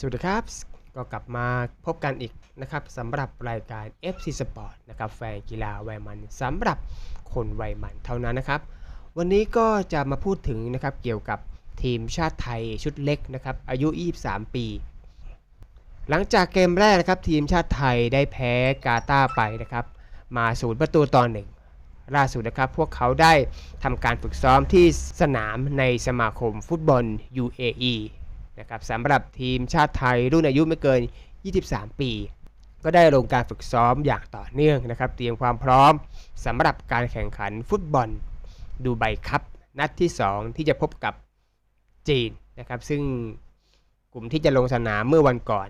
สวัสดีครับ ก็กลับมาพบกันอีกนะครับสำหรับรายการ FC Sport นะครับแฟนกีฬาวัยมันสำหรับคนวัยมันเท่านั้นนะครับ วันนี้ก็จะมาพูดถึงนะครับเกี่ยวกับทีมชาติไทยชุดเล็กนะครับอายุ 23 ปี หลังจากเกมแรกนะครับทีมชาติไทยได้แพ้กาตาร์ไปนะครับ มาศูนย์ประตูต่อหนึ่งล่าสุดนะครับพวกเขาได้ทำการฝึกซ้อมที่สนามในสมาคมฟุตบอล UAE นะครับสำหรับทีมชาติไทยรุ่นอายุไม่เกิน 23 ปี ก็ได้ลงการฝึกซ้อมอย่างต่อเนื่องนะครับเตรียมความพร้อมสำหรับการแข่งขันฟุตบอลดูไบคัพนัดที่ 2 ที่จะพบกับจีนนะครับซึ่งกลุ่มที่จะลงสนามเมื่อวันก่อน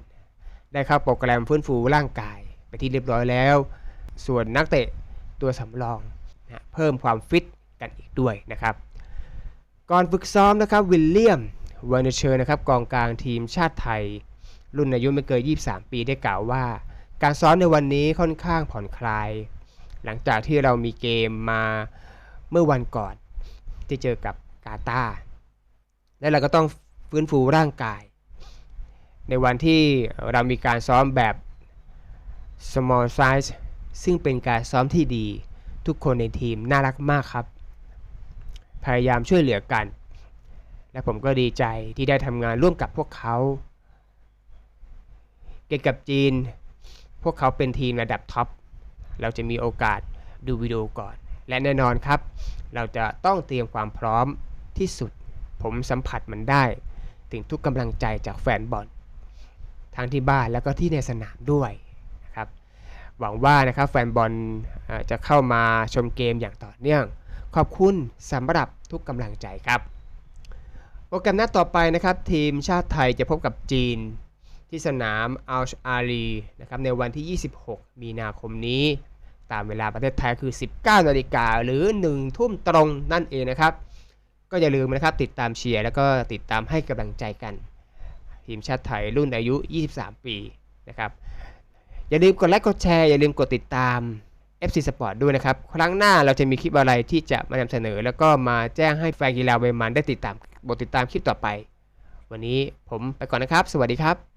ได้เข้าโปรแกรมฟื้นฟูร่างกายไปที่เรียบร้อยแล้ว ส่วนนักเตะตัวสำรองนะเพิ่มความฟิตกันอีกด้วยนะครับ ก่อนฝึกซ้อมนะครับวิลเลียม วานเชอร์นะครับกองกลางทีมชาติไทย รุ่นอายุไม่เกิน 23 ปีได้กล่าวว่า การซ้อมในวันนี้ค่อนข้างผ่อนคลาย หลังจากที่เรามีเกมมาเมื่อวันก่อน ที่เจอกับกาตาและเราก็ต้องฟื้นฟูร่างกาย ในวันที่เรามีการซ้อมแบบ small size ซึ่งเป็นการซ้อมที่ดี ทุกคนในทีมน่ารักมากครับ พยายามช่วยเหลือกัน และผมก็ดีใจที่ได้ทำงานร่วมกับพวกเขา เกี่ยวกับจีน พวกเขาเป็นทีมระดับท็อป เราจะมีโอกาสดูวิดีโอก่อน และแน่นอนครับ เราจะต้องเตรียมความพร้อมที่สุด ผมสัมผัสมันได้ ถึงทุกกำลังใจจากแฟนบอล ทั้งที่บ้านแล้วก็ที่ในสนามด้วยนะครับ หวังว่านะครับแฟนบอลจะเข้ามาชมเกมอย่างต่อเนื่อง ขอบคุณสำหรับทุกกำลังใจครับ โปรแกรมหนัดต่อไปนะครับ ทีมชาติไทยจะพบกับจีน ที่สนามอัลชอารีนะครับในวันที่ 26 มีนาคมนี้ ตามเวลาประเทศไทยคือ 19นาฬิกาหรือ 1 ทุ่มตรงนั่นเองนะครับ ก็อย่าลืมนะครับติดตามเชียร์แล้วก็ติดตามให้กำลังใจกัน ทีมชาติไทยรุ่นอายุ 23 ปีนะครับอย่าลืมกดไลค์กดแชร์อย่าลืมกดติดตาม FC Sport ด้วยนะครับ ครั้งหน้าเราจะมีคลิปอะไรที่จะมานำเสนอ แล้วก็มาแจ้งให้แฟนกีฬาเวมันได้ติดตาม บทติดตามคลิปต่อไป วันนี้ผมไปก่อนนะครับ สวัสดีครับ